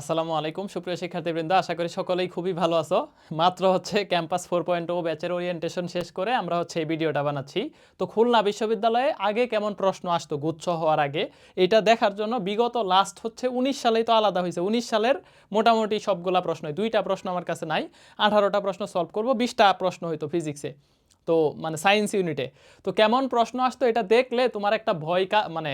আসসালামু আলাইকুম, সুপ্রিয় শিক্ষার্থীবৃন্দ। আশা করি সকলেই খুবই ভালো আছো। মাত্র হচ্ছে ক্যাম্পাস ফোর পয়েন্ট ও ব্যাচের ওরিয়েন্টেশন শেষ করে আমরা হচ্ছে এই ভিডিওটা বানাচ্ছি। তো খুলনা বিশ্ববিদ্যালয়ে আগে কেমন প্রশ্ন আসতো গুচ্ছ হওয়ার আগে? এটা দেখার জন্য বিগত লাস্ট হচ্ছে উনিশ সালেই তো আলাদা হয়েছে। উনিশ সালের মোটামুটি সবগুলা প্রশ্ন দুইটা প্রশ্ন আমার কাছে নাই। আঠারোটা প্রশ্ন সলভ করব, বিশটা প্রশ্ন হইতো ফিজিক্সে তো মানে সায়েন্স ইউনিটে তো কেমন প্রশ্ন আসতো এটা দেখলে তোমার একটা ভয় মানে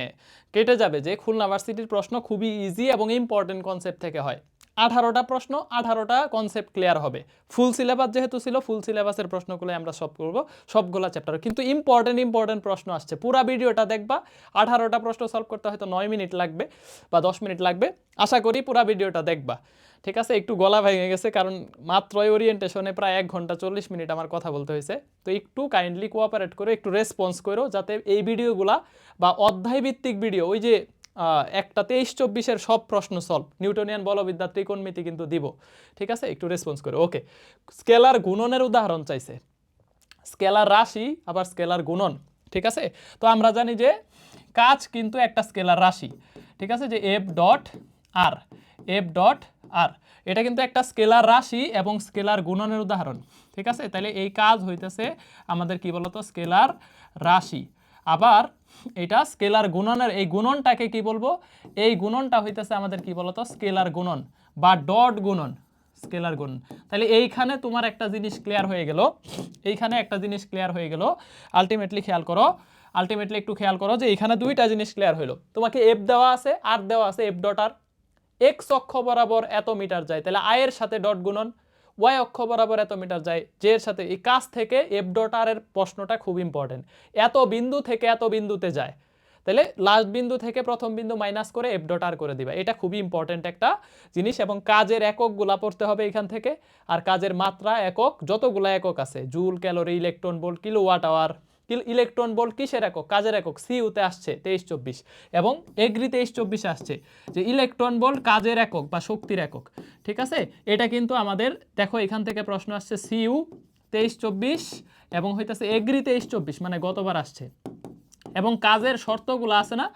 কেটে যাবে যে খুলনা ভার্সিটির প্রশ্ন খুবই ইজি এবং ইম্পর্টেন্ট কনসেপ্ট থেকে হয়। আঠারোটা প্রশ্ন, আঠারোটা কনসেপ্ট ক্লিয়ার হবে। ফুল সিলেবাস যেহেতু ছিল ফুল সিলেবাসের প্রশ্নগুলো আমরা সব করব, সবগুলা চ্যাপ্টার কিন্তু ইম্পর্টেন্ট ইম্পর্টেন্ট প্রশ্ন আসছে। পুরা ভিডিওটা দেখবা, আঠারোটা প্রশ্ন সলভ করতে হয়তো নয় মিনিট লাগবে বা দশ মিনিট লাগবে। আশা করি পুরা ভিডিওটা দেখবা। ঠিক আছে, একটু গলা ভেঙে গেছে, কারণ মাত্রই ওরিয়েন্টেশনে প্রায় এক ঘণ্টা চল্লিশ মিনিট আমার কথা বলতে হয়েছে। তো একটু কাইন্ডলি কোঅপারেট করে, একটু রেসপন্স করো, যাতে এই ভিডিওগুলা বা অধ্যায় ভিত্তিক ভিডিও ওই যে একটা তেইশ চব্বিশের সব প্রশ্ন সলভ নিউটনিয়ান বলবিদ্যা ত্রিকোণমিতি কিন্তু দিব। ঠিক আছে, একটু রেসপন্স করো ওকে স্কেলার গুণনের উদাহরণ চাইছে। স্কেলার রাশি, আবার স্কেলার গুণন। ঠিক আছে? তো আমরা জানি যে, কাজ কিন্তু একটা স্কেলার রাশি। ঠিক আছে, যে F dot R F dot R এটা কিন্তু একটা স্কেলার রাশি এবং স্কেলার গুণনের উদাহরণ, ঠিক আছে? তাহলে এই কাজ হইতেছে আমাদের কি বলতো? স্কেলার রাশি। আবার এটা স্কেলার গুণনের, এই গুণনটাকে কি বলব? এই গুণনটা হইতেছে আমাদের কি বলতো? স্কেলার গুণন বা ডট গুণন, স্কেলার গুণ। তাহলে এইখানে তোমার একটা জিনিস ক্লিয়ার হয়ে গেল। এইখানে একটা জিনিস ক্লিয়ার হয়ে গেল। আলটিমেটলি খেয়াল করো, আলটিমেটলি একটু খেয়াল করো যে এইখানে দুইটা জিনিস ক্লিয়ার হইল। তোমাকে এফ দেওয়া আছে আর দেওয়া আছে এফ ডট আর এক্স অক্ষ বরাবর এত মিটার যায়, তাহলে আয়ের সাথে ডট গুণন ওয়াই অক্ষ বরাবর এত মিটার যায় যে এর সাথে, এই কাজ থেকে এফ ডট আর এর প্রশ্নটা খুব ইম্পর্টেন্ট এত বিন্দু থেকে এত বিন্দুতে যায়, তাহলে লাস্ট বিন্দু থেকে প্রথম বিন্দু মাইনাস করে এফ ডট আর করে দিবা। এটা খুবই ইম্পর্টেন্ট একটা জিনিস এবং কাজের এককগুলা পড়তে হবে এখান থেকে, আর কাজের মাত্রা একক, যতগুলা একক আছে, joule, calorie, electron, volt kilowatt hour electron volt কিসের একক? কাজের একক? সিউতে আসছে, তেইশ চব্বিশ। এবং এগ্রি তেইশ চব্বিশে আসছে যে ইলেকট্রন ভোল্ট কাজের একক বা শক্তির একক। ঠিক আছে? এটা কিন্তু আমাদের, দেখো এখান থেকে প্রশ্ন আসছে, সিইউ তেইশ চব্বিশ এবং হইতেছে এগ্রি তেইশ চব্বিশ মানে গতবার আসছে। এবং কাজের শর্তগুলো আছে না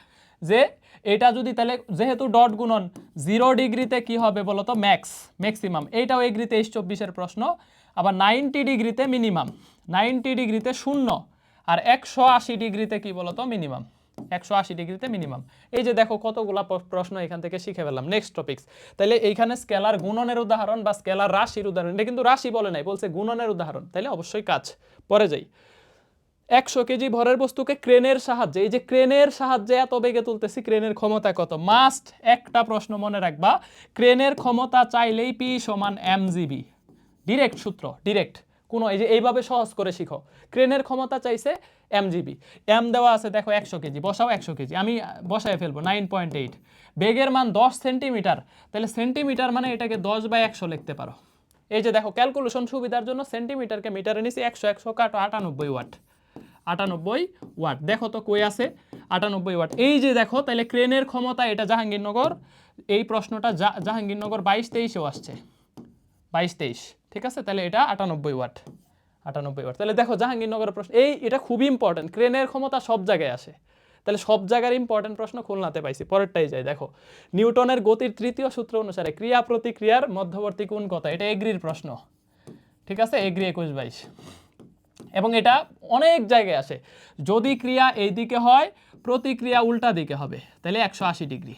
যে এটা যদি তাহলে, যেহেতু ডট গুণন জিরো ডিগ্রিতে কি হবে বলতো? Max, maximum. এইটাও এগ্রি তেইশ চব্বিশের প্রশ্ন। আবার নাইনটি ডিগ্রিতে মিনিমাম। নাইনটি ডিগ্রিতে শূন্য। আর একশো আশি ডিগ্রিতে কি বলতো? মিনিমাম। একশো আশি ডিগ্রিতে মিনিমাম। এই যে দেখো কতগুলা প্রশ্ন এখান থেকে শিখে ফেললাম। নেক্সট টপিক্স তাহলে এইখানে স্কেলার গুণনের উদাহরণ বা স্কেলার রাশির উদাহরণ, এটা কিন্তু রাশি বলে নাই, বলছে গুণনের উদাহরণ। তাহলে অবশ্যই কাজ। পরে যাই। একশো কেজি ভরের বস্তুকে ক্রেনের সাহায্যে, এই যে ক্রেনের সাহায্যে এত বেগে তুলতেছি, ক্রেনের ক্ষমতা কত? মাস্ট একটা প্রশ্ন মনে রাখবা। ক্রেনের ক্ষমতা চাইলেই পি সমান এম জিবি ডিরেক্ট সূত্র ডিরেক্ট কোনো, এই যে এইভাবে সহজ করে শিখো। ক্রেনের ক্ষমতা চাইছে এম জিবি এম দেওয়া আছে, দেখো, একশো কেজি, বসাও একশো কেজি, আমি বসায় ফেলব, নাইন পয়েন্ট এইট। বেগের মান দশ সেন্টিমিটার, তাহলে সেন্টিমিটার মানে এটাকে দশ বাই একশো লিখতে পারো। এই যে দেখো, ক্যালকুলেশন সুবিধার জন্য সেন্টিমিটারকে মিটারে নিছি একশো একশো কাটো আটানব্বই ওয়াট। আটানব্বই ওয়াট, দেখো তো কই আছে, আটানব্বই ওয়াট। এই যে দেখো, তাহলে ক্রেনের ক্ষমতা এটা জাহাঙ্গীরনগর, এই প্রশ্নটা জাহাঙ্গীরনগর বাইশ তেইশেও আসছে। বাইশ তেইশ। ঠিক আছে? তাহলে এটা আটানব্বই ওয়াট। আটানব্বই ওয়াট। তাহলে দেখো জাহাঙ্গীরনগরের প্রশ্ন, এই এটা খুবই ইম্পর্টেন্ট ক্রেনের ক্ষমতা সব জায়গায় আসে। তাহলে সব জায়গার ইম্পর্টেন্ট প্রশ্ন খুলনাতে পাইছি, পরেরটাই যাই, দেখো। নিউটনের গতির তৃতীয় সূত্র অনুসারে ক্রিয়া প্রতিক্রিয়ার মধ্যবর্তী কোন কথা এটা এগ্রির প্রশ্ন। ঠিক আছে? এগ্রি একুশ বাইশ। এবং এটা অনেক জায়গায় আসে। যদি ক্রিয়া এই দিকে হয়, প্রতিক্রিয়া উল্টা দিকে হবে। তাহলে একশো আশি ডিগ্রি।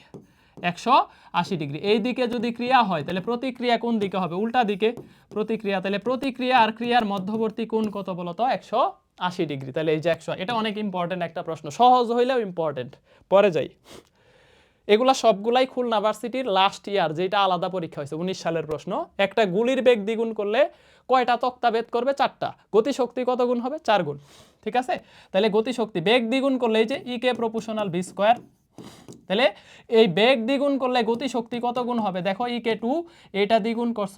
একশো আশি ডিগ্রি। এই দিকে যদি ক্রিয়া হয়, তাহলে প্রতিক্রিয়া কোন দিকে হবে? উল্টা দিকে। প্রতিক্রিয়া, তাহলে প্রতিক্রিয়া আর ক্রিয়ার মধ্যবর্তী কোণ কত বলতো? একশো আশি ডিগ্রি। তাহলে এই যে একশো, এটা অনেক ইম্পর্টেন্ট একটা প্রশ্ন। সহজ হইলেও ইম্পর্টেন্ট পরে যাই। এগুলা সবগুলাই খুলনা ভার্সিটির লাস্ট ইয়ার যেটা আলাদা পরীক্ষা হয়েছে, উনিশ সালের প্রশ্ন। একটা গুলির বেগ দ্বিগুণ করলে কয়টা তক্তা বেদ করবে? চারটা। গতিশক্তি কত গুণ হবে? চার গুণ। ঠিক আছে? তাহলে গতিশক্তি বেগ দ্বিগুণ করলে এই যে ই কে প্রপোশনাল ভি স্কোয়ার তাহলে এই বেগ দ্বিগুণ করলে গতিশক্তি কত গুণ হবে? দেখো ই কে টু এটা দ্বিগুণ করছ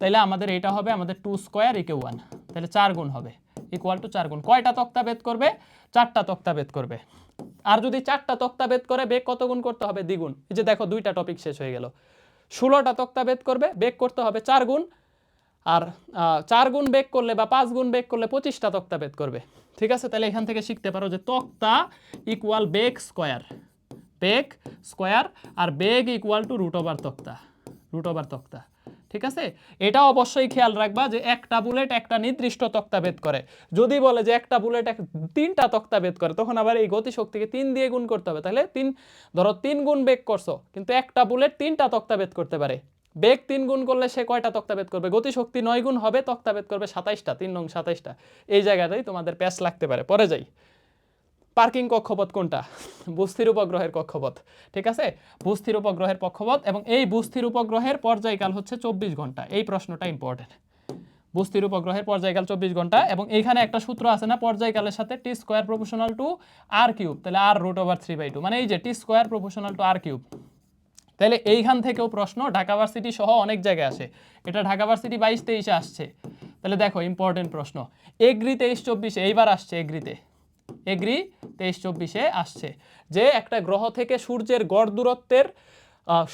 তাহলে আমাদের এটা হবে আমাদের two square E K one তাহলে চার গুণ হবে ইকুয়াল টু চার গুণ। কয়টা তক্তা বেদ করবে? চারটা তক্তা বেদ করবে। আর যদি চারটা তক্তা বেদ করে, বেগ কত গুণ করতে হবে? দ্বিগুণ। এই যে দেখো, দুইটা টপিক শেষ হয়ে গেল। ষোলোটা তক্তা বেদ করবে, বেগ করতে হবে চার গুণ। আর চার গুণ বেগ করলে বা পাঁচ গুণ বেগ করলে পঁচিশটা তক্তা বেদ করবে। ঠিক আছে? তাহলে এখান থেকে শিখতে পারো যে তক্তা ইকুয়াল বেগ স্কোয়ার বেগ স্কোয়ার আর বেগ ইকুয়াল টু রুট ওভার তক্তা রুট ওভার তক্তা, ঠিক আছে? এটা অবশ্যই খেয়াল রাখবা যে একটা বুলেট একটা নির্দিষ্ট তক্তা ভেদ করে। যদি বলে যে একটা বুলেট এক তিনটা তক্তা ভেদ করে, তখন আবার এই গতিশক্তিকে তিন দিয়ে গুণ করতে হবে। তাহলে তিন ধরো তিন গুণ বেগ করছ, কিন্তু একটা বুলেট তিনটা তক্তা ভেদ করতে পারে। বেগ তিন গুণ করলে সে কয়টা তক্তা ভেদ করবে? গতিশক্তি নয় গুণ হবে, তক্তা ভেদ করবে সাতাইশটা, তিন নং সাতাইশটা। এই জায়গাটাই তোমাদের প্যাচ লাগতে পারে। পরে যাই। পার্কিং কক্ষপথ কোনটা? বুস্থির উপগ্রহের কক্ষপথ। ঠিক আছে? বুস্থির উপগ্রহের কক্ষপথ এবং এই বুস্থির উপগ্রহের পর্যায়কাল হচ্ছে চব্বিশ ঘণ্টা। এই প্রশ্নটা ইম্পর্টেন্ট বস্তির উপগ্রহের পর্যায়কাল চব্বিশ ঘণ্টা এবং এইখানে একটা সূত্র আছে না, পর্যায়কালের সাথে T square proportional to R cube, তাহলে R root over three by two মানে এই যে T square proportional to R cube. তাহলে এইখান থেকেও প্রশ্ন, ঢাকা ভার্সিটি সহ অনেক জায়গায় আসে। এটা ঢাকা ভার্সিটি বাইশ তেইশে আসছে। তাহলে দেখো ইম্পর্টেন্ট প্রশ্ন। এগ্রি তেইশ চব্বিশে, এইবার আসছে এগ্রিতে। এগ্রি তেইশ চব্বিশে আসছে। যে একটা গ্রহ থেকে সূর্যের গড় দূরত্বের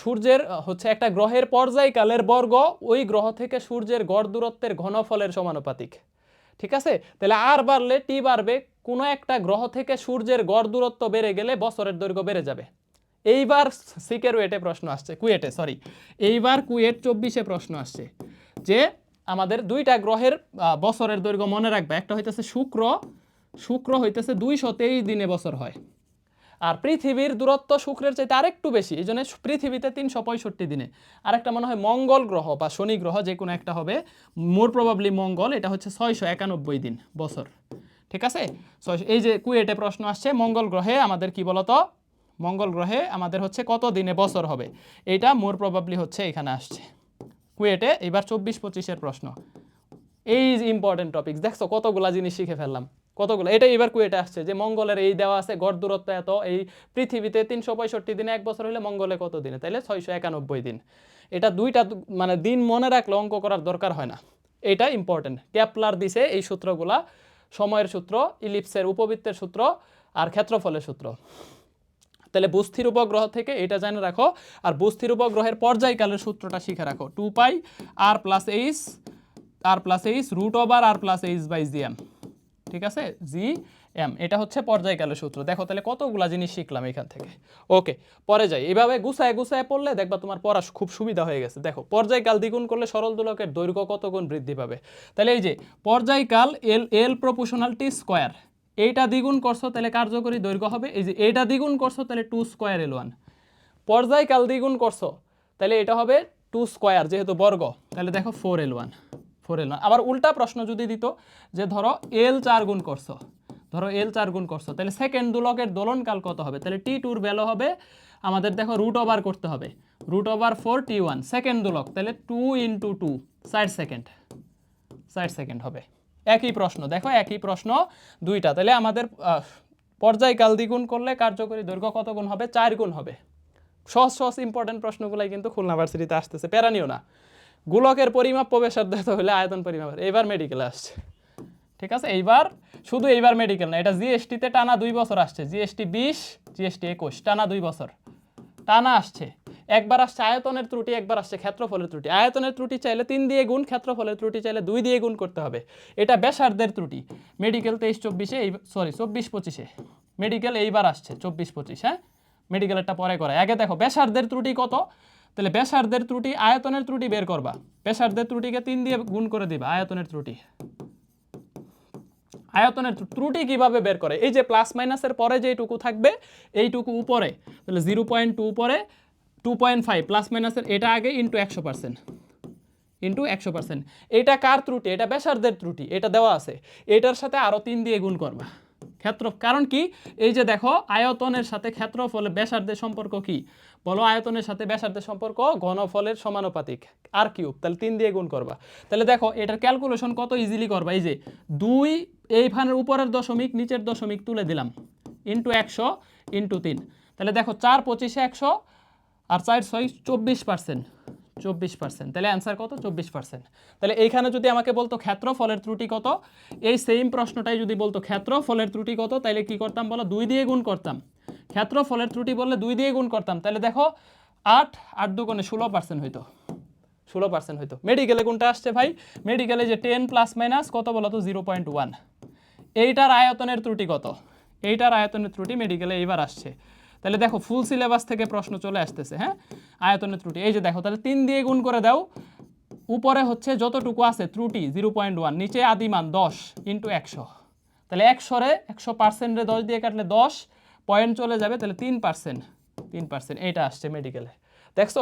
সূর্যের হচ্ছে একটা গ্রহের পর্যায়কালের বর্গ, ওই গ্রহ থেকে সূর্যের গড় দূরত্বের ঘনফলের সমানুপাতিক। ঠিক আছে? তাহলে আর বাড়লে, টি বাড়বে, কোনো একটা গ্রহ থেকে সূর্যের গড় দূরত্ব বেড়ে গেলে বছরের দৈর্ঘ্য বেড়ে যাবে। এইবার সিকের ওয়েটে প্রশ্ন আসছে, কুয়েটে সরি এইবার কুয়েট চব্বিশে প্রশ্ন আসছে, যে আমাদের দুইটা গ্রহের বছরের দৈর্ঘ্য মনে রাখবে, একটা হইতেছে শুক্র শুক্র হইতেছে দুইশো তেইশ দিনে বছর হয়। আর পৃথিবীর দূরত্ব শুক্রের চাইতে আরেকটু বেশি, এই জন্য পৃথিবীতে তিনশো পঁয়ষট্টি দিনে। আরেকটা মনে হয় মঙ্গল গ্রহ বা শনি গ্রহ, যে কোনো একটা হবে। মোর প্রবাবলি মঙ্গল, এটা হচ্ছে ছয়শো একানব্বই দিন, বছর। ঠিক আছে? ছয়শো এই যে কুয়েটে প্রশ্ন আসছে, মঙ্গল গ্রহে আমাদের কি বলতো? মঙ্গল গ্রহে আমাদের হচ্ছে কত দিনে বছর হবে? এটা মোর প্রবাবলি হচ্ছে এখানে আসছে। কুয়েটে এবার চব্বিশ পঁচিশের প্রশ্ন। এই ইম্পর্টেন্ট টপিকস দেখছ কতগুলা জিনিস শিখে ফেললাম। কতগুলো? এটা এবার কুয়েটে আসছে যে মঙ্গলের এই দেওয়া আছে গড় দূরত্ব এত, এই পৃথিবীতে তিনশো পঁয়ষট্টি দিনে এক বছর হলে মঙ্গলে কত দিনে? তাইলে ছয়শো একানব্বই দিন। এটা দুইটা মানে দিন মনে রাখলে অঙ্ক করার দরকার হয় না। এটা ইম্পর্টেন্ট ক্যাপলার দিছে এই সূত্রগুলা, সময়ের সূত্র, ইলিপসের উপবৃত্তের সূত্র আর ক্ষেত্রফলের সূত্র। তাহলে বুস্থির উপগ্রহ থেকে এটা জেনে রাখো, আর বুস্থির উপগ্রহের পর্যায়কালের সূত্রটা শিখে রাখো। Two pi R plus H R plus H root over R plus H by G M ঠিক আছে? জি এম এটা হচ্ছে পর্যায়কালের সূত্র। দেখো তাহলে কতগুলা জিনিস শিখলাম এখান থেকে। ওকে, পরে যাই। এভাবে গুছায় গুছায় পড়লে দেখবা তোমার পড়া খুব সুবিধা হয়ে গেছে। দেখো, পর্যায়কাল দ্বিগুণ করলে সরল দোলকের দৈর্ঘ্য কত গুণ বৃদ্ধি পাবে? তাহলে এই যে, পর্যায়কাল এল এল প্রপোশনাল টি স্কোয়ার এইটা দ্বিগুণ করছ, তাহলে কার্যকরী দৈর্ঘ্য হবে। এই যে, এইটা দ্বিগুণ করছ, তাহলে টু স্কোয়ার এল ওয়ান পর্যায়কাল দ্বিগুণ করছ, তাহলে এটা হবে টু স্কোয়ার যেহেতু বর্গ। তাহলে দেখো four L one four L one আবার উল্টা প্রশ্ন যদি দিত যে ধরো এল চার গুণ করছ, ধরো এল চার গুণ করছ, তাহলে সেকেন্ড দুলকের দোলনকাল কত হবে? তাহলে টি টুর ভ্যালু হবে আমাদের দেখো রুট ওভার করতে হবে। Root over four T one second দুলক, তাহলে টু ইন্টু টু ষাট সেকেন্ড ষাট সেকেন্ড হবে। একই প্রশ্ন, দেখো একই প্রশ্ন দুইটা, তাহলে আমাদের পর্যায়কাল দ্বিগুণ করলে কার্যকরী দৈর্ঘ্য কত গুণ হবে? চার গুণ হবে। সহজ সহজ ইম্পর্টেন্ট প্রশ্নগুলাই কিন্তু খুলনা ভার্সিটিতে আসতেছে প্যারানিও না। গোলকের পরিমাপ প্রবেশার্ধ হলে আয়তন পরিমাপ এইবার মেডিকেল আসছে। ঠিক আছে? এইবার শুধু এইবার মেডিকেল না, এটা জিএসটিতে টানা দুই বছর আসছে। জিএসটি বিশ জিএসটি একুশ, টানা দুই বছর। টানা আসছে। একবার আসছে আয়তনের ত্রুটি, একবার আসছে ক্ষেত্রফলের ত্রুটি। আয়তনের ত্রুটি চাইলে তিন দিয়ে গুণ, ক্ষেত্রফলের ত্রুটি চাইলে দুই দিয়ে গুণ করতে হবে। এটা ব্যাসার্ধের ত্রুটি। মেডিকেল তেইশ, চব্বিশে এই সরি চব্বিশ পঁচিশে। মেডিকেল এইবার আসছে, চব্বিশ পঁচিশ হ্যাঁ? মেডিকেলেরটা পরে করে আগে দেখো, ব্যাসার্ধের ত্রুটি কত? তাহলে ব্যাসার্ধের ত্রুটি আয়তনের ত্রুটি বের করবা। ব্যাসার্ধের ত্রুটিকে তিন দিয়ে গুণ করে দিবা, আয়তনের ত্রুটি। আয়তনের ত্রুটি কীভাবে বের করে? এই যে প্লাস মাইনাসের পরে যেটুকু থাকবে, এইটুকু উপরে। তাহলে জিরো পয়েন্ট টু উপরে টু পয়েন্ট ফাইভ প্লাস মাইনাসের এটা আগে ইন্টু একশো পার্সেন্ট ইন্টু একশো পার্সেন্ট এটা কার ত্রুটি? এটা ব্যাসার্ধের ত্রুটি, এটা দেওয়া আছে। এটার সাথে আরও তিন দিয়ে গুণ করবা। ক্ষেত্র কারণ কি? এই যে দেখো, আয়তনের সাথে ক্ষেত্রফলের ব্যাসার্ধের সম্পর্ক কি? বলো আয়তনের সাথে ব্যাসার্ধের সম্পর্ক ঘনফলের সমানুপাতিক। আর কিউব, তাহলে তিন দিয়ে গুণ করবা। তাহলে দেখো, এটার ক্যালকুলেশন কত ইজিলি করবা? এই যে দুই, এই ফানের উপরের দশমিক, নিচের দশমিক তুলে দিলাম। ইন্টু একশো ইন্টু তিন। তাহলে দেখো, চার পঁচিশে একশো আর চার ছয় চব্বিশ পার্সেন্ট চব্বিশ পার্সেন্ট তাহলে অ্যান্সার কত? চব্বিশ পার্সেন্ট তাহলে এইখানে যদি আমাকে বলতো ক্ষেত্রফলের ত্রুটি কত? এই সেম প্রশ্নটাই যদি বলতো ক্ষেত্রফলের ত্রুটি কত? তাহলে কি করতাম বলো? দুই দিয়ে গুণ করতাম। ক্ষেত্রফলের ত্রুটি বললে দুই দিয়ে গুণ করতাম। তাহলে দেখো, আট আট দুগুণে ষোলো পার্সেন্ট হইতো। ষোলো পার্সেন্ট হইতো। মেডিকেলে কোনটা আসছে ভাই। মেডিকেলে যে টেন প্লাস মাইনাস কত বলো তো? জিরো পয়েন্ট ওয়ান এইটার আয়তনের ত্রুটি কত? এইটার আয়তনের ত্রুটি মেডিকেলে এইবার আসছে। তাহলে দেখো ফুল সিলেবাস থেকে প্রশ্ন চলে আসতেছে হ্যাঁ? আয়তনের ত্রুটি। এই যে দেখো, তাহলে তিন দিয়ে গুণ করে দাও। উপরে হচ্ছে যতটুকু আছে ত্রুটি জিরো পয়েন্ট ওয়ান নিচে আদিমান দশ ইন্টু একশো। তাহলে একশোরে একশো পার্সেন্টে দশ দিয়ে কাটলে দশ পয়েন্ট চলে যাবে, তাহলে তিন পার্সেন্ট তিন পার্সেন্ট এইটা আসছে মেডিকেলে দেখছ?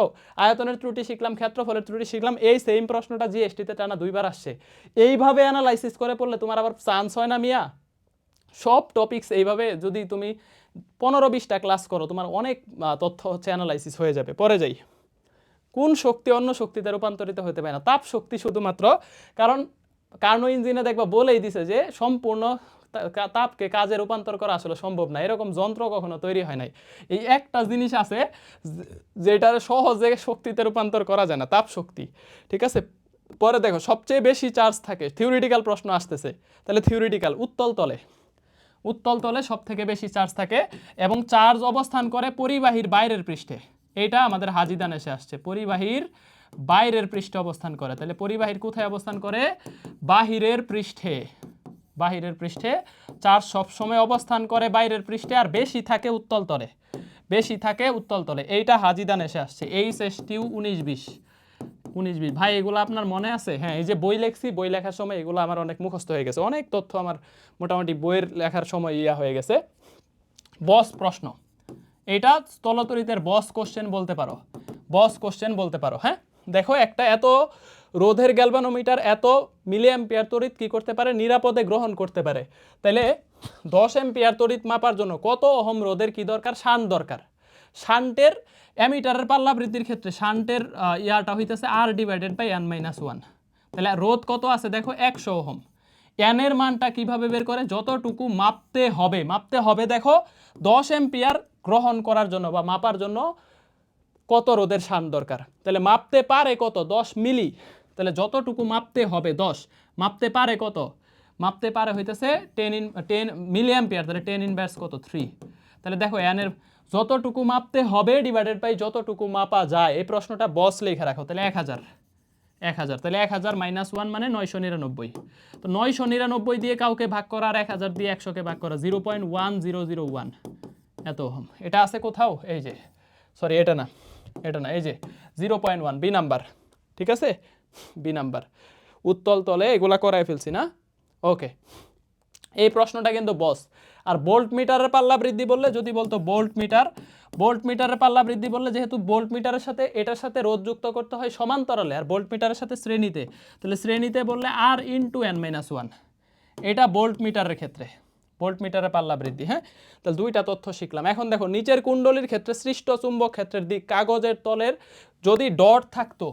আয়তনের ত্রুটি শিখলাম, ক্ষেত্রফলের ত্রুটি শিখলাম, এই সেম প্রশ্নটা জিএসটিতে টানা দুইবার আসছে। এইভাবে অ্যানালাইসিস করে পড়লে তোমার আবার চান্স হয় না মিয়া। সব টপিকস এইভাবে যদি তুমি পনেরো বিশটা ক্লাস করো, তোমার অনেক তথ্য হচ্ছে অ্যানালাইসিস হয়ে যাবে। পরে যাই। কোন শক্তি অন্য শক্তিতে রূপান্তরিত হতে পারে না। তাপ শক্তি শুধুমাত্র, কারণ কার্নো ইঞ্জিনে দেখবা বলেই দিছে যে সম্পূর্ণ তাপকে কাজে রূপান্তর করা আসলে সম্ভব না। এরকম যন্ত্র কখনো তৈরি হয় নাই। এই একটা জিনিস আছে যেটার সহজে শক্তিতে রূপান্তর করা যায় না, তাপ শক্তি। ঠিক আছে? পরে দেখো, সবচেয়ে বেশি চার্জ থাকে। থিওরিটিক্যাল প্রশ্ন আসতেছে। তাহলে থিওরিটিক্যাল উত্তল তলে। উত্তল তলে সব থেকে বেশি চার্জ থাকে এবং চার্জ অবস্থান করে পরিবাহীর বাইরের পৃষ্ঠে। এইটা আমাদের হাজিদান এসে আসছে। পরিবাহীর বাইরের পৃষ্ঠে অবস্থান করে। তাহলে পরিবাহীর কোথায় অবস্থান করে? বাহিরের পৃষ্ঠে। বাহিরের পৃষ্ঠে চার্জ সবসময় অবস্থান করে বাইরের পৃষ্ঠে আর বেশি থাকে উত্তল তলে। বেশি থাকে উত্তল তলে। এইটা হাজিদান এসে আসছে। এইচ এস টিউ উনিশ বিশ। উনিশ বিশ। ভাই, এগুলো আপনার মনে আছে? হ্যাঁ এই যে বই লেখছি, বই লেখার সময় এগুলো আমার অনেক মুখস্থ হয়ে গেছে। অনেক তথ্য আমার মোটামুটি বইয়ের লেখার সময় ইয়া হয়ে গেছে। বস প্রশ্ন। এটা স্থলতরিতের বস কোশ্চেন বলতে পারো। বস কোশ্চেন বলতে পারো হ্যাঁ? দেখো, একটা এত রোধের গ্যালভানোমিটার এত মিলি অ্যাম্পিয়ার তড়িৎ কি করতে পারে? নিরাপদে গ্রহণ করতে পারে। তাহলে দশ অ্যাম্পিয়ার তড়িৎ মাপার জন্য কত অহম রোধের কি দরকার? শান দরকার। শান্টের অ্যামিটারের পাল্লা বৃদ্ধির ক্ষেত্রে শান্টের ইয়াটা হইতেছে R divided by N minus one তাহলে রোধ কত আছে? দেখো একশো ওহম। এনের মানটা কীভাবে বের করে? যতটুকু মাপতে হবে মাপতে হবে দেখো দশ এম্পিয়ার গ্রহণ করার জন্য বা মাপার জন্য কত রোদের শান দরকার? তাহলে মাপতে পারে কত? দশ মিলি। তাহলে যতটুকু মাপতে হবে, দশ, মাপতে পারে কত? মাপতে পারে হইতেছে ten in ten milliampere তাহলে টেন ইনভার্স কত? থ্রি তাহলে দেখো এনের যতটুকু মাপতে হবে ডিভাইডেড বাই যতটুকু মাপা যায়, এই প্রশ্নটা বস লেখা রাখো, তাহলে এক হাজার। এক হাজার, তাহলে এক হাজার মাইনাস ওয়ান মানে নয়শো নিরানব্বই। তো নয়শো নিরানব্বই দিয়ে কাউকে ভাগ করা আর এক হাজার দিয়ে একশোকে ভাগ করা zero point one zero zero one এত ওহম। এটা আছে কোথাও? এই যে সরি এটা না এটা না, এই যে zero point one B number ঠিক আছে? বি নাম্বার উত্তল তলে এগুলা করাই ফেলছি না? ওকে এই প্রশ্নটা কিন্তু বস আর বোল্ট মিটারের পাল্লা বৃদ্ধি বললে, যদি বলতো বোল্ট মিটার বোল্ট মিটারের পাল্লা বৃদ্ধি বললে যেহেতু বোল্ট মিটারের সাথে, এটার সাথে রোধ যুক্ত করতে হয় সমান্তরালে, আর বোল্ট মিটারের সাথে শ্রেণীতে। তাহলে শ্রেণীতে বললে R into N minus one এটা বোল্ট মিটারের ক্ষেত্রে বোল্ট মিটারের পাল্লা বৃদ্ধি হ্যাঁ? তাহলে দুইটা তথ্য শিখলাম। এখন দেখো, নিচের কুণ্ডলীর ক্ষেত্রে সৃষ্ট চুম্বক ক্ষেত্রের দিক, কাগজের তলের যদি ডট থাকতো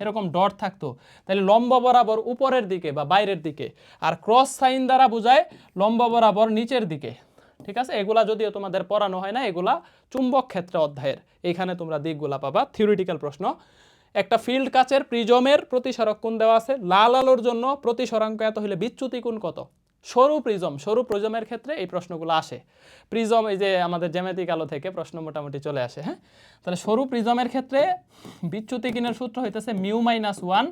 এরকম ডট থাকতো। তাহলে লম্ব বরাবর উপরের দিকে বা বাইরের দিকে আর ক্রস সাইন দ্বারা বোঝায় লম্ব বরাবর নিচের দিকে। ঠিক আছে? এগুলা যদিও তোমাদের পড়ানো হয় না, এগুলা চুম্বক ক্ষেত্রে অধ্যায়ের। এখানে তোমরা দিকগুলা পাবা। থিওরিটিক্যাল প্রশ্ন। একটা ফিল্ড কাচের প্রিজমের প্রতিসরক কোণ দেওয়া আছে? লাল আলোর জন্য প্রতিসরাঙ্ক এত হলে বিচ্যুতি কোণ কত? সরু প্রিজম সরু প্রিজমের ক্ষেত্রে এই প্রশ্নগুলো আসে। প্রিজম এই যে আমাদের জ্যামিতিক আলো থেকে প্রশ্ন মোটামুটি চলে আসে হ্যাঁ? তাহলে সরু প্রিজমের ক্ষেত্রে বিচ্যুতি কিনের সূত্র হইতেছে mu minus one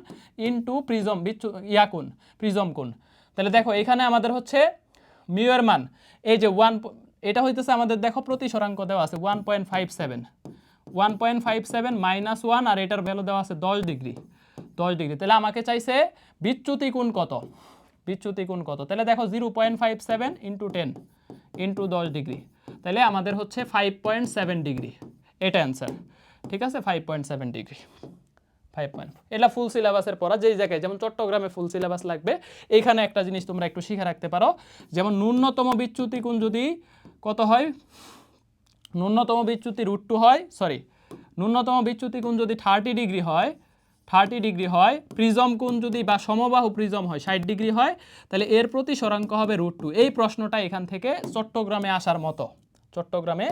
into prism, বিচ্যু, ইয়া কোণ, প্রিজম কোণ। তাহলে দেখো, এখানে আমাদের হচ্ছে মিউ এর মান। এই যে ওয়ান এটা হইতেছে আমাদের দেখো প্রতি সরাঙ্ক দেওয়া আছে one point five seven. One point five seven minus one আর এটার ভ্যালু দেওয়া আছে দশ ডিগ্রি। দশ ডিগ্রি। তাহলে আমাকে চাইছে বিচ্যুতি কোণ কত? বিচ্যুতি কোণ কত? তাহলে দেখো zero point five seven into ten into দশ ডিগ্রি। তাহলে আমাদের হচ্ছে ফাইভ পয়েন্ট সেভেন ডিগ্রি। এটা অ্যান্সার ঠিক আছে? Five point seven degree. Five point এটা ফুল সিলেবাসের পড়া, যেই জায়গায়, যেমন চট্টগ্রামে ফুল সিলেবাস লাগবে, এইখানে একটা জিনিস তোমরা একটু শিখে রাখতে পারো। যেমন ন্যূনতম বিচ্যুতি কোণ যদি কত হয়? ন্যূনতম বিচ্যুতি রুট টু হয় সরি ন্যূনতম বিচ্যুতি কোণ যদি থার্টি ডিগ্রি হয় থার্টি ডিগ্রি হয়, প্রিজম কোণ যদি বা সমবাহু প্রিজম হয় ষাট ডিগ্রি হয়, তাহলে এর প্রতি সরাঙ্ক হবে রুট টু। এই প্রশ্নটা এখান থেকে চট্টগ্রামে আসার মতো, চট্টগ্রামে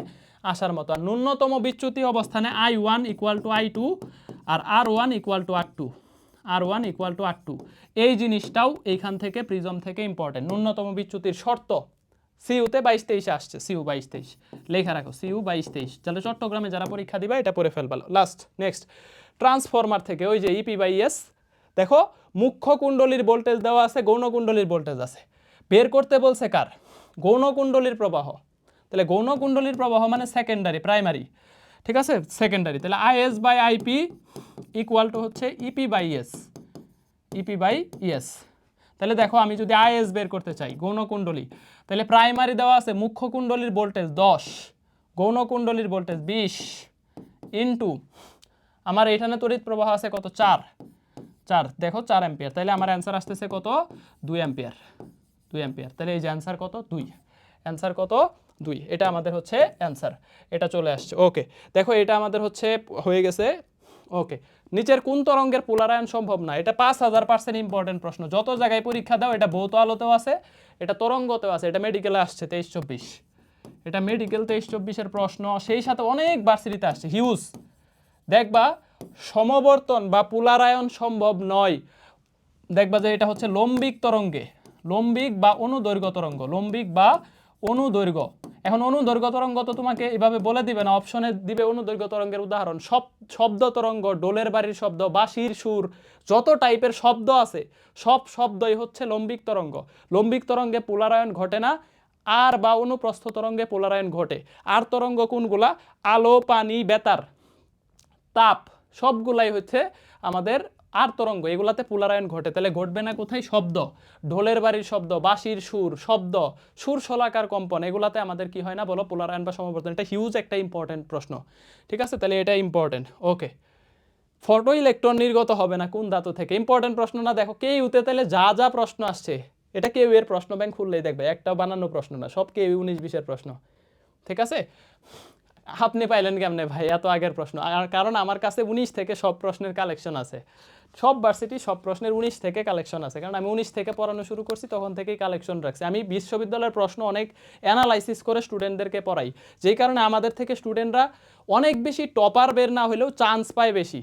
আসার মতো। আর ন্যূনতম বিচ্যুতি অবস্থানে I one equal to I two R R one equal to R two, R one equal to R two. এই জিনিসটাও এইখান থেকে প্রিজম থেকে ইম্পর্টেন্ট ন্যূনতম বিচ্যুতির শর্ত সিইউতে বাইশ তেইশে আসছে, সিইউ বাইশ তেইশ। লেখা রাখো, সিইউ বাইশ তেইশ। তাহলে চট্টগ্রামে যারা পরীক্ষা দিবা, এটা পড়ে ফেলবা। Last, next. ট্রান্সফরমার থেকে, ওই যে ইপি বাই এস দেখো, মুখ্য কুণ্ডলীর ভোল্টেজ দেওয়া আছে, গৌণ কুণ্ডলীর ভোল্টেজ আছে। বের করতে বলছে কার? গৌণ কুণ্ডলীর প্রবাহ। তাহলে গৌণ কুণ্ডলীর প্রবাহ মানে সেকেন্ডারি প্রাইমারি ঠিক আছে? সেকেন্ডারি তাহলে IS by IP equal to হচ্ছে EP by S EP by ES তাহলে দেখো, আমি যদি আইএস বের করতে চাই গৌণকুণ্ডলী তাহলে প্রাইমারি দেওয়া আছে মুখ্য কুণ্ডলীর ভোল্টেজ দশ গৌণকুণ্ডলীর ভোল্টেজ বিশ ইন্টু আমার এখানে তড়িৎ প্রবাহ আছে কত? চার। চার। দেখো চার অ্যাম্পিয়ার। তাহলে আমার অ্যান্সার আসতেছে কত? দুই অ্যাম্পিয়ার। দুই অ্যাম্পিয়ার। তাহলে এই যে অ্যান্সার কত? দুই। অ্যান্সার কত? দুই। এটা আমাদের হচ্ছে অ্যান্সার এটা চলে আসছে। ওকে দেখো এটা আমাদের হচ্ছে হয়ে গেছে। ওকে নিচের কোন তরঙ্গের পোলারায়ন সম্ভব না? এটা পাঁচ হাজার পার্সেন্ট ইম্পর্টেন্ট প্রশ্ন। যত জায়গায় পরীক্ষা দাও, এটা ভৌত আলোতেও আছে, এটা তরঙ্গতেও আছে। এটা মেডিকেলে আসছে, তেইশ চব্বিশ। এটা মেডিকেল তেইশ চব্বিশের প্রশ্ন। সেই সাথে অনেক ভার্সিটিতে আসছে। হিউজ দেখবা, সমবর্তন বা পুলারায়ন সম্ভব নয়। দেখবা যে এটা হচ্ছে লম্বিক তরঙ্গে। লম্বিক বা অনুদৈর্ঘ্য তরঙ্গ। লম্বিক বা অনুদৈর্ঘ্য। এখন অনুদৈর্ঘ্য তরঙ্গ তো তোমাকে এভাবে বলে দিবে না, অপশনে দিবে অনুদৈর্ঘ্য তরঙ্গের উদাহরণ। সব শব্দ তরঙ্গ, ডোলের বাড়ির শব্দ বাঁশির সুর, যত টাইপের শব্দ আছে, সব শব্দই হচ্ছে লম্বিক তরঙ্গ। লম্বিক তরঙ্গে পোলারায়ন ঘটে না, আর বা অনুপ্রস্থ তরঙ্গে পোলারায়ন ঘটে। আর তরঙ্গ কোনগুলা? আলো, পানি, বেতার। তাপ, সবগুলাই হচ্ছে আমাদের আর তরঙ্গ। এগুলাতে পোলারায়ন ঘটে। তাহলে ঘটবে না কোথায়? শব্দ। ঢোলের বাড়ির শব্দ, বাঁশির সুর, শব্দ। সুর শলাকার কম্পন, এগুলাতে আমাদের কি হয় না বলো? পোলারায়ন বা সমবর্তন। এটা হিউজ একটা ইম্পর্টেন্ট প্রশ্ন। ঠিক আছে? তাহলে এটা ইম্পর্টেন্ট ওকে ফটো ইলেকট্রন নির্গত হবে না কোন ধাতু থেকে? ইম্পর্টেন্ট প্রশ্ন না, দেখো কে ইউতে তাহলে যা যা প্রশ্ন আসছে, এটা কেউ এর প্রশ্ন ব্যাংক খুললেই দেখবে। একটাও বানানো প্রশ্ন না, সব কেউ উনিশ বিশের প্রশ্ন। ঠিক আছে? আপনি পাইলেন কেমনে ভাই? এত আগের প্রশ্ন। আর কারণ আমার কাছে উনিশ থেকে সব প্রশ্নের কালেকশন আছে। সব ভার্সিটি সব প্রশ্নের উনিশ থেকে কালেকশন আছে। কারণ আমি উনিশ থেকে পড়ানো শুরু করছি, তখন থেকেই কালেকশন রাখছি। আমি বিশ্ববিদ্যালয়ের প্রশ্ন অনেক অ্যানালাইসিস করে স্টুডেন্টদেরকে পড়াই। যেই কারণে আমাদের থেকে স্টুডেন্টরা অনেক বেশি টপার বের না হলেও চান্স পায় বেশি।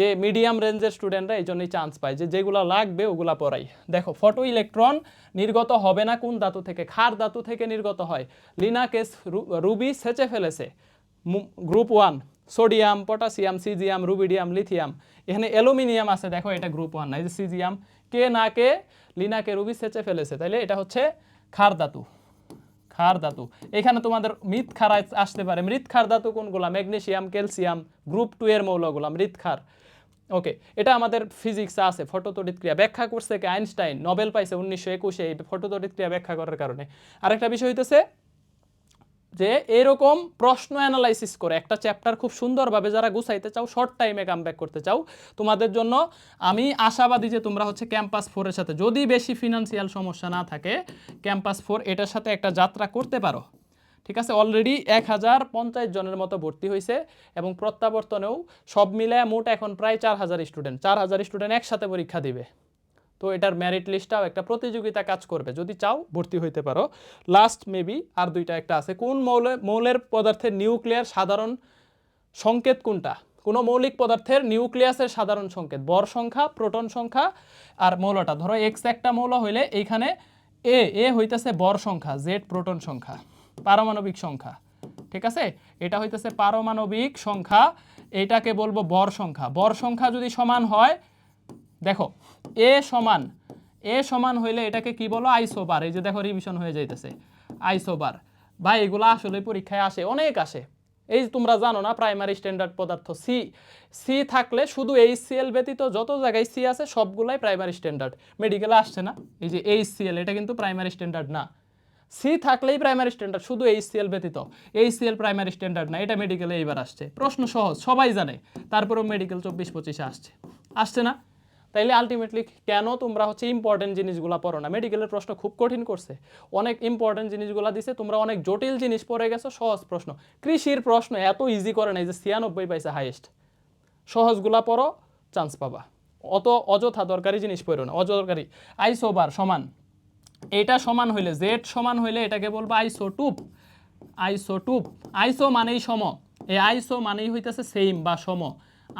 যে মিডিয়াম রেঞ্জের স্টুডেন্টরা এই জন্যই চান্স পায় যে যেগুলো লাগবে ওগুলা পড়াই। দেখো ফটো ইলেকট্রন নির্গত হবে না কোন ধাতু থেকে ক্ষার ধাতু থেকে নির্গত হয়। লিনাকেস রুবি সেচে ফেলেছে। Group one sodium potassium caesium rubidium lithium এখানে অ্যালুমিনিয়াম আছে, দেখো এটা গ্রুপ ওয়ান না এই যে সিজিয়াম কে না কে লিনাকে রুবি সেচে ফেলেছে। তাইলে এটা হচ্ছে ক্ষার ধাতু। ক্ষার ধাতু। এখানে তোমাদের মৃৎ আস- আসতে পারে। মৃৎ ক্ষার ধাতু কোনগুলা? ম্যাগনেশিয়াম ক্যালসিয়াম গ্রুপ টু এর মৌলগুলা, মৃৎ ক্ষার ওকে এটা আমাদের ফিজিক্সে আছে ফটোতড়িৎ ক্রিয়া ব্যাখ্যা করছে কি আইনস্টাইন, নোবেল পাইছে উনিশশো একুশে এই ফটোতড়িৎ ক্রিয়া ব্যাখ্যা করার কারণে। আরেকটা বিষয় হইতেছে যে এরকম প্রশ্ন অ্যানালাইসিস করে, একটা চ্যাপ্টার খুব সুন্দরভাবে যারা গুছাইতে চাও শর্ট টাইমে কামব্যাক করতে চাও, তোমাদের জন্য আমি আশাবাদী যে তোমরা হচ্ছে ক্যাম্পাস ফোরের সাথে যদি বেশি ফিনান্সিয়াল সমস্যা না থাকে ক্যাম্পাস ফোর এটার সাথে একটা যাত্রা করতে পারো। ঠিক আছে? অলরেডি এক হাজার পঞ্চাশ জনের মতো ভর্তি হয়েছে এবং প্রত্যাবর্তনেও সব মিলে মোট এখন প্রায় চার হাজার স্টুডেন্ট চার হাজার স্টুডেন্ট একসাথে পরীক্ষা দিবে। তো এটার মেরিট লিস্টটাও একটা প্রতিযোগিতা কাজ করবে। যদি চাও ভর্তি হইতে পারো। লাস্ট মেবি আর দুইটা একটা আছে। কোন মৌলে মৌলের পদার্থের নিউক্লিয়ার সাধারণ সংকেত কোনটা? কোনো মৌলিক পদার্থের নিউক্লিয়াসের সাধারণ সংকেত? বর সংখ্যা প্রোটন সংখ্যা আর মৌলটা। ধরো এক্স একটা মৌল হইলে এইখানে এ এ হইতেছে বর সংখ্যা জেড প্রোটন সংখ্যা। পারমাণবিক সংখ্যা, ঠিক আছে? এটা হইতেছে পারমাণবিক সংখ্যা, এটাকে বলব বর সংখ্যা। বর সংখ্যা যদি সমান হয়, দেখো, এ সমান এ সমান হইলে এটাকে কি বলো? আইসোবার। এই যে দেখো রিভিশন হয়ে যাইতেছে। আইসোবার। ভাই, এগুলো আসলে পরীক্ষায় আসে, অনেক আসে। এই তোমরা জানো না প্রাইমারি স্ট্যান্ডার্ড পদার্থ সি সি থাকলে শুধু এইচ সিএল ব্যতীত যত জায়গায় সি আছে, সবগুলাই প্রাইমারি স্ট্যান্ডার্ড মেডিকেলে আসছে না। এই যে এইচ সিএল এটা কিন্তু প্রাইমারি স্ট্যান্ডার্ড না। সি থাকলেই প্রাইমারি স্ট্যান্ডার্ড শুধু এইচসিএল ব্যতীত। এইচসিএল প্রাইমারি স্ট্যান্ডার্ড না, এটা মেডিকেলে এইবার আসছে। প্রশ্ন সহজ, সবাই জানে। তারপরেও মেডিকেল চব্বিশ পঁচিশে আসছে। আসছে না? তাইলে আলটিমেটলি কেন তোমরা হচ্ছে ইম্পর্টেন্ট জিনিসগুলো পড়ো না? মেডিকেলের প্রশ্ন খুব কঠিন করছে। অনেক ইম্পর্টেন্ট জিনিসগুলো দিছে, তোমরা অনেক জটিল জিনিস পড়ে গেছো, সহজ প্রশ্ন। কৃষির প্রশ্ন এত ইজি করে নাই যে ছিয়ানব্বই পাইছে হাইয়েস্ট সহজগুলা পড়ো চান্স পাবা। অত অযথা দরকারি জিনিস পড়ো না। অদরকারি আইসোবার সমান। এটা সমান হইলে জেড সমান হইলে এটাকে বলব আইসোটুপ। আইসোটুপ। আইসো টুপ আইসো মানেই সম। এই আইসো মানেই হইতেছে সেম বা সম।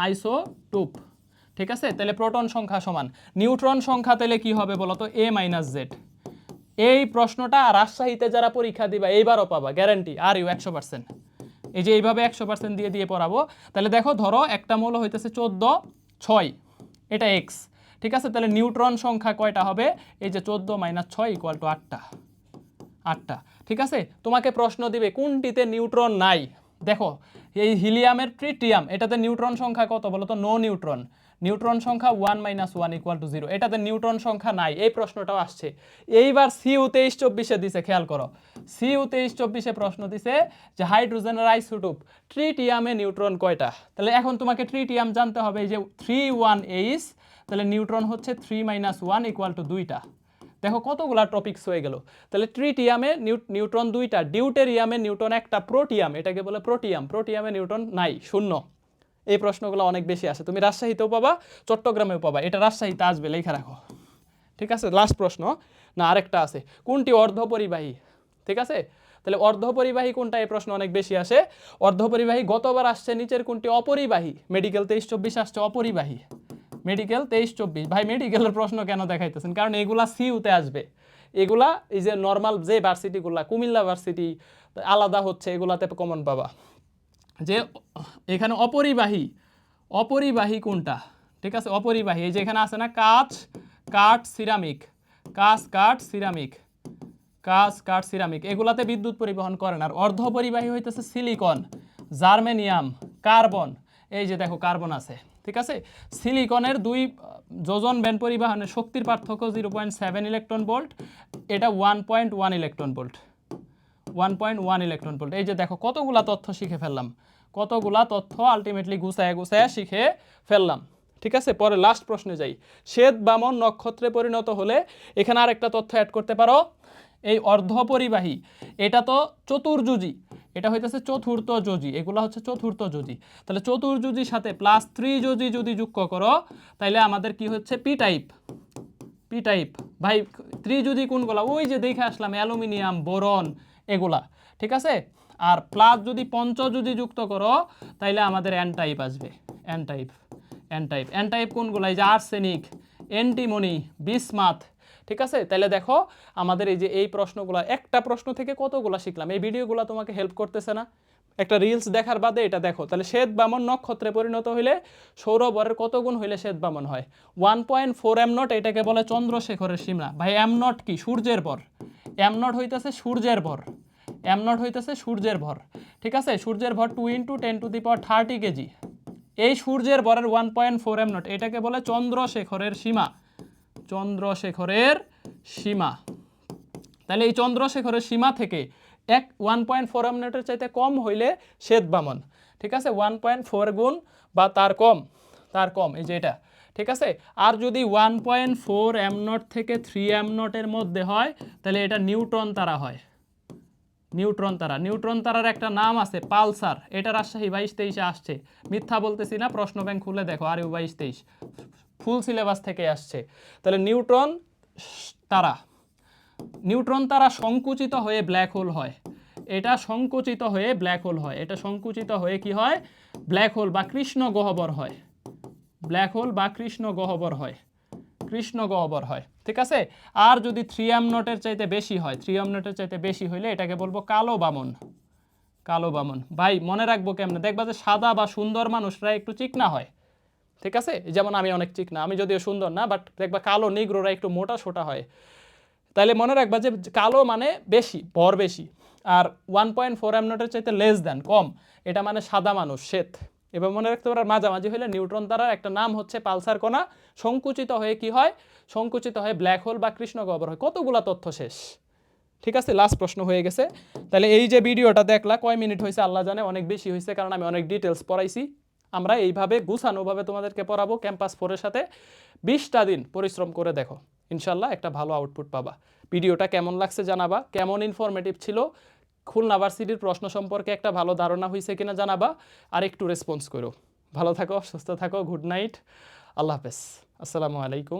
আইসোটুপ। ঠিক আছে? তাহলে প্রোটন সংখ্যা সমান। নিউট্রন সংখ্যা তাহলে কি হবে বলো তো এ মাইনাস জেড এই প্রশ্নটা রাজশাহীতে যারা পরীক্ষা দিবা, এইবারও পাবা গ্যারান্টি আর ইউ একশো পার্সেন্ট এই যে এইভাবে একশো পার্সেন্ট দিয়ে দিয়ে পড়াবো। তাহলে দেখো, ধরো একটা মৌল হইতেছে চোদ্দ, ছয়। এটা এক্স ঠিক আছে? তাহলে নিউট্রন সংখ্যা কয়টা হবে? এই যে চোদ্দ মাইনাস ছয় ইকুয়াল টু আটটা। আটটা। ঠিক আছে? তোমাকে প্রশ্ন দিবে, কোনটিতে নিউট্রন নাই? দেখো, এই হিলিয়ামের ট্রিটিয়াম, এটাতে নিউট্রন সংখ্যা কত বলো তো নো নিউট্রন। নিউট্রন সংখ্যা one minus one equal to zero এটাতে নিউট্রন সংখ্যা নাই। এই প্রশ্নটাও আসছে। এইবার সিউ তেইশ চব্বিশে দিছে, খেয়াল করো। সিউ তেইশ চব্বিশে প্রশ্ন দিছে যে হাইড্রোজেনের আইসোটোপ ট্রিটিয়ামে নিউট্রন কয়টা? তাহলে এখন তোমাকে ট্রিটিয়াম জানতে হবে যে থ্রি ওয়ান এইচ তাহলে নিউট্রন হচ্ছে three minus one equal to দুইটা। দেখো কতগুলা টপিকস হয়ে গেল। তাহলে ট্রিটিয়ামে নিউ- নিউট্রন দুইটা ডিউটেরিয়ামে নিউট্রন একটা প্রোটিয়াম এটাকে বলে প্রোটিয়াম প্রোটিয়ামে নিউট্রন নাই, শূন্য। এই প্রশ্নগুলো অনেক বেশি আসে তুমি রাজশাহীতেও পাবা, চট্টগ্রামেও পাবা, এটা রাজশাহীতে আসবে, লেখা রাখো। ঠিক আছে? লাস্ট প্রশ্ন। না, আরেকটা আছে। কোনটি অর্ধপরিবাহী? ঠিক আছে? তাহলে অর্ধপরিবাহী কোনটা? এই প্রশ্ন অনেক বেশি আসে। অর্ধপরিবাহী গতবার আসছে নিচের কোনটি? অপরিবাহী। মেডিকেল তেইশ, চব্বিশ আসছে অপরিবাহী। মেডিকেল তেইশ, চব্বিশ। ভাই মেডিকেলের প্রশ্ন কেন দেখাইতেছেন? কারণ এগুলা সিউতে আসবে। এগুলা এই যে নর্মাল যে ভার্সিটিগুলা কুমিল্লা ভার্সিটি আলাদা হচ্ছে, এগুলাতে কমন পাবা। যে এখানে অপরিবাহী অপরিবাহী কোনটা? ঠিক আছে? অপরিবাহী। এই যে এখানে আছে না, কাচ, কাঠ, সিরামিক। কাচ, কাঠ, সিরামিক। কাচ, কাঠ, সিরামিক। এগুলাতে বিদ্যুৎ পরিবহন করে না। আর অর্ধপরিবাহী হইতেছে সিলিকন জার্মেনিয়াম কার্বন এই যে দেখো কার্বন আছে। ঠিক আছে? সিলিকনের দুই যোজন ব্যান্ড পরিবহনের শক্তির পার্থক্য zero point seven electron volt, এটা one point one electron volt. One point one electron volt. এই যে দেখো, কতগুলা তথ্য শিখে ফেললাম। কতগুলা তথ্য আলটিমেটলি গুছায় গুছায় শিখে ফেললাম। ঠিক আছে? পরে লাস্ট প্রশ্নে যাই। শ্বেত বামন নক্ষত্রে পরিণত হলে এখানে আরেকটা তথ্য অ্যাড করতে পারো। এই অর্ধপরিবাহী, এটা তো চতুর্যুজি। এটা হইতেছে চতুর্থ যোজি, এগুলো হচ্ছে চতুর্থ যোজি। তাহলে চতুর্যুজির সাথে প্লাস থ্রি যোজি যদি যুক্ত করো তাহলে আমাদের কি হচ্ছে? পি টাইপ পি টাইপ ভাই ত্রিযুজি কোনগুলা? ওই যে দেখে আসলাম, অ্যালুমিনিয়াম, বোরন, এগুলা। ঠিক আছে? আর প্লাস যদি পঞ্চযুজি যুক্ত করো, তাইলে আমাদের এন টাইপ আসবে। N type N type N type কোনগুলা? এই যে আর্সেনিক অ্যান্টিমনি বিসমাথ ঠিক আছে? তাহলে দেখো, আমাদের এই যে এই প্রশ্নগুলো, একটা প্রশ্ন থেকে কতগুলো শিখলাম? এই ভিডিওগুলো তোমাকে হেল্প করতেছে না। একটা রিলস দেখার বাদে এটা দেখো। তাহলে শ্বেত বামন নক্ষত্রে পরিণত হইলে সৌরবরের কত গুণ হইলে শ্বেত বামন হয়? One point four M nought এটাকে বলে চন্দ্রশেখরের সীমা। ভাই এম নট কি? সূর্যের ভর। এম নট হইতেছে সূর্যের ভর। এম নট হইতেছে সূর্যের ভর। ঠিক আছে? সূর্যের ভর two into ten to the power thirty KG এই সূর্যের ভরের one point four M nought এটাকে বলে চন্দ্রশেখরের সীমা। চন্দ্রশেখরের সীমা। তাহলে এই চন্দ্রশেখরের সীমা থেকে এক ওয়ান পয়েন্ট ফোর মিনিটের চাইতে কম হইলে শ্বেত বামন, ঠিক আছে? ওয়ান পয়েন্ট ফোর গুণ বা তার কম তার কম, এই যে এটা, ঠিক আছে? আর যদি one point four M nought থেকে থ্রি এম নটের মধ্যে হয়, তাহলে এটা নিউট্রন তারা হয়। নিউট্রন তারা। নিউট্রন তারার একটা নাম আছে, পালসার। এটা রাজশাহী বাইশ তেইশে আসছে। মিথ্যা বলতেছি না, প্রশ্ন ব্যাংক খুলে দেখো আর বাইশ তেইশ। ফুল সিলেবাস থেকে আসছে। তাহলে নিউট্রন তারা। নিউট্রন তারা সংকুচিত হয়ে ব্ল্যাক হোল হয়। এটা সংকুচিত হয়ে ব্ল্যাক হোল হয়। এটা সংকুচিত হয়ে কি হয়? ব্ল্যাক হোল বা কৃষ্ণ গহ্বর হয়। ব্ল্যাক হোল বা কৃষ্ণ গহ্বর হয়। কৃষ্ণ গহ্বর হয়। ঠিক আছে? আর যদি থ্রি এম নটের চাইতে বেশি হয় থ্রি এম নটের চাইতে বেশি হইলে এটাকে বলব কালো বামন। কালো বামন। ভাই, মনে রাখব কেমনে? দেখবা যে সাদা বা সুন্দর মানুষরা একটু চিকনা হয়। ঠিক আছে? যেমন আমি অনেক ঠিক না আমি যদিও সুন্দর না বাট দেখবা কালো নিগ্রোরা একটু মোটা সোটা হয়। তাহলে মনে রাখবা যে কালো মানে বেশি, ভর বেশি। আর ওয়ান পয়েন্ট ফোর এম নটের চাইতে লেস দেন কম। এটা মানে সাদা মানুষ, শ্বেত। এবার মনে রাখতে পারার মাঝামাঝি হলে নিউট্রন তারার একটা নাম হচ্ছে পালসার কণা, সংকুচিত হয়ে কি হয়? সংকুচিত হয়ে ব্ল্যাক হোল বা কৃষ্ণ গহ্বর হয়। কতগুলা তথ্য শেষ? ঠিক আছে? লাস্ট প্রশ্ন হয়ে গেছে। তাহলে এই যে ভিডিওটা দেখলা, কয় মিনিট হয়েছে আল্লাহ জানে, অনেক বেশি হয়েছে কারণ আমি অনেক ডিটেলস পড়াইছি। আমরা এইভাবে গুছানোভাবে তোমাদেরকে পড়াবো ক্যাম্পাস ফোরের সাথে। বিশটা দিন পরিশ্রম করে দেখো, ইনশাল্লাহ একটা ভালো আউটপুট পাবা। ভিডিওটা কেমন লাগছে জানাবা, কেমন ইনফরমেটিভ ছিল, খুলনা ভার্সিটির প্রশ্ন সম্পর্কে একটা ভালো ধারণা হয়েছে কিনা জানাবা, আর একটু রেসপন্স করো। ভালো থাকো, সুস্থ থাকো গুড নাইট আল্লাহ হাফেজ। আসসালামু আলাইকুম।